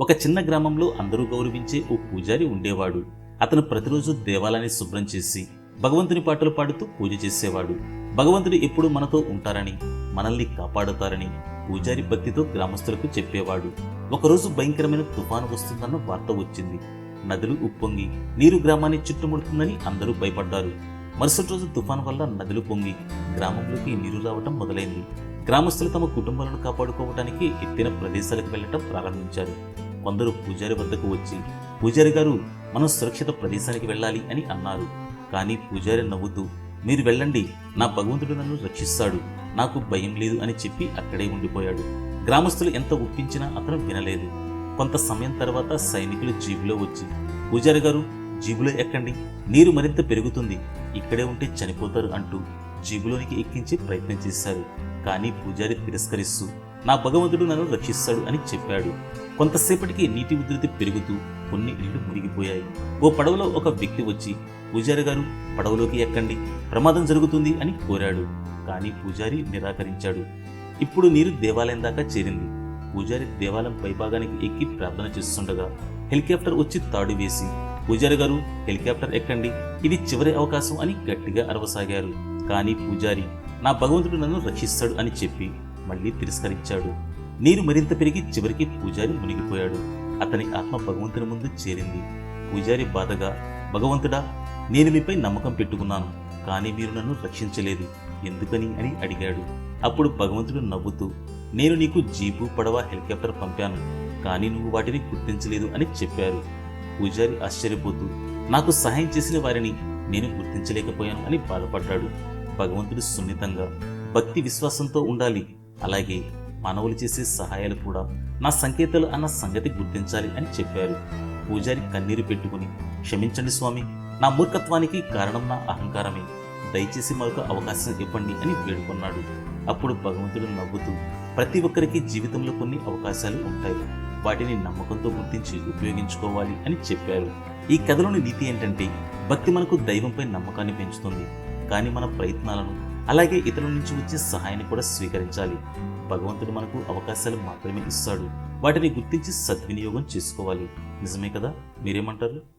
ఒక చిన్న గ్రామంలో అందరూ గౌరవించే ఓ పూజారి ఉండేవాడు. అతను ప్రతిరోజు దేవాలయాన్ని శుభ్రం చేసి భగవంతుని పాటలు పాడుతూ పూజ చేసేవాడు. భగవంతుడు ఎప్పుడు మనతో ఉంటారని మనల్ని కాపాడుతారని పూజారి భక్తితో గ్రామస్తులకు చెప్పేవాడు. ఒకరోజు భయంకరమైన తుఫాను వస్తుందన్న వార్త వచ్చింది. నదులు ఉప్పొంగి నీరు గ్రామాన్ని చుట్టుముడుతుందని అందరూ భయపడ్డారు. మరుసటి రోజు తుఫాను వల్ల నదులు పొంగి గ్రామంలోకి నీరు రావటం మొదలైంది. గ్రామస్తులు తమ కుటుంబాలను కాపాడుకోవడానికి ఎత్తైన ప్రదేశాలకు వెళ్ళటం ప్రారంభించారు. కొందరు పూజారి వద్దకు వచ్చి పూజారి గారు మనం సురక్షిత ప్రదేశానికి వెళ్ళాలి అని అన్నారు. కానీ పూజారి నవ్వుతూ మీరు వెళ్ళండి నా భగవంతుడు నన్ను రక్షిస్తాడు నాకు భయం లేదు అని చెప్పి అక్కడే ఉండిపోయాడు. గ్రామస్తులు ఎంత ఒప్పించినా అతను వినలేదు. కొంత సమయం తర్వాత సైనికులు జీబులో వచ్చి పూజారి గారు జీబులో ఎక్కండి నీరు మరింత పెరుగుతుంది ఇక్కడే ఉంటే చనిపోతారు అంటూ జీబులోనికి ఎక్కించే ప్రయత్నం చేశారు. కానీ పూజారి తిరస్కరిస్తూ నా భగవంతుడు నన్ను రక్షిస్తాడు అని చెప్పాడు. కొంతసేపటికి నీటి ఉధృతి పెరుగుతూ కొన్ని ఇళ్ళు మునిగిపోయాయి. ఓ పడవలో ఒక వ్యక్తి వచ్చి పూజారి గారు పడవలోకి ఎక్కండి. ప్రమాదం జరుగుతుంది అని కోరాడు. కానీ పూజారి నిరాకరించాడు. ఇప్పుడు నీరు దేవాలయం దాకా చేరింది. పూజారి దేవాలయం పైభాగానికి ఎక్కి ప్రార్థన చేస్తుండగా హెలికాప్టర్ వచ్చి తాడు వేసి పూజారి గారు హెలికాప్టర్ ఎక్కండి. ఇది చివరి అవకాశం అని గట్టిగా అరవసాగారు. కానీ పూజారి నా భగవంతుడు నన్ను రక్షిస్తాడు అని చెప్పి మళ్ళీ తిరస్కరించాడు. నీరు మరింత పెరిగి చివరికి పూజారి మునిగిపోయాడు. అతని ఆత్మ భగవంతుని ముందు చేరింది. పూజారి బాధగా భగవంతుడా నేను మీపై నమ్మకం పెట్టుకున్నాను కానీ మీరు నన్ను రక్షించలేదు ఎందుకని? అని అడిగాడు. అప్పుడు భగవంతుడు నవ్వుతూ నేను నీకు జీపు పడవ హెలికాప్టర్ పంపాను కానీ నువ్వు వాటిని గుర్తించలేదు అని చెప్పారు. పూజారి ఆశ్చర్యపోతూ నాకు సహాయం చేసిన వారిని నేను గుర్తించలేకపోయాను అని బాధపడ్డాడు భగవంతుడు సున్నితంగా. భక్తి విశ్వాసంతో ఉండాలి. అలాగే మానవులు చేసే సహాయాలు కూడా నా సంకేతాలు అన్న సంగతి గుర్తించాలి అని చెప్పారు. పూజారి కన్నీరు పెట్టుకుని క్షమించండి స్వామి నా మూర్ఖత్వానికి కారణం నా అహంకారమే. దయచేసి మరొక అవకాశం ఇవ్వండి అని వేడుకున్నాడు. అప్పుడు భగవంతుడు నవ్వుతూ ప్రతి ఒక్కరికి జీవితంలో కొన్ని అవకాశాలు ఉంటాయి. వాటిని నమ్మకంతో గుర్తించి ఉపయోగించుకోవాలి అని చెప్పారు. ఈ కథలోని నీతి ఏంటంటే భక్తి మనకు దైవంపై నమ్మకాన్ని పెంచుతుంది. కానీ మన ప్రయత్నాలను అలాగే ఇతరుల నుంచి వచ్చే సహాయాన్ని కూడా స్వీకరించాలి. భగవంతుడు మనకు అవకాశాలు మాత్రమే ఇస్తాడు. వాటిని గుర్తించి సద్వినియోగం చేసుకోవాలి. నిజమే కదా? మీరేమంటారు?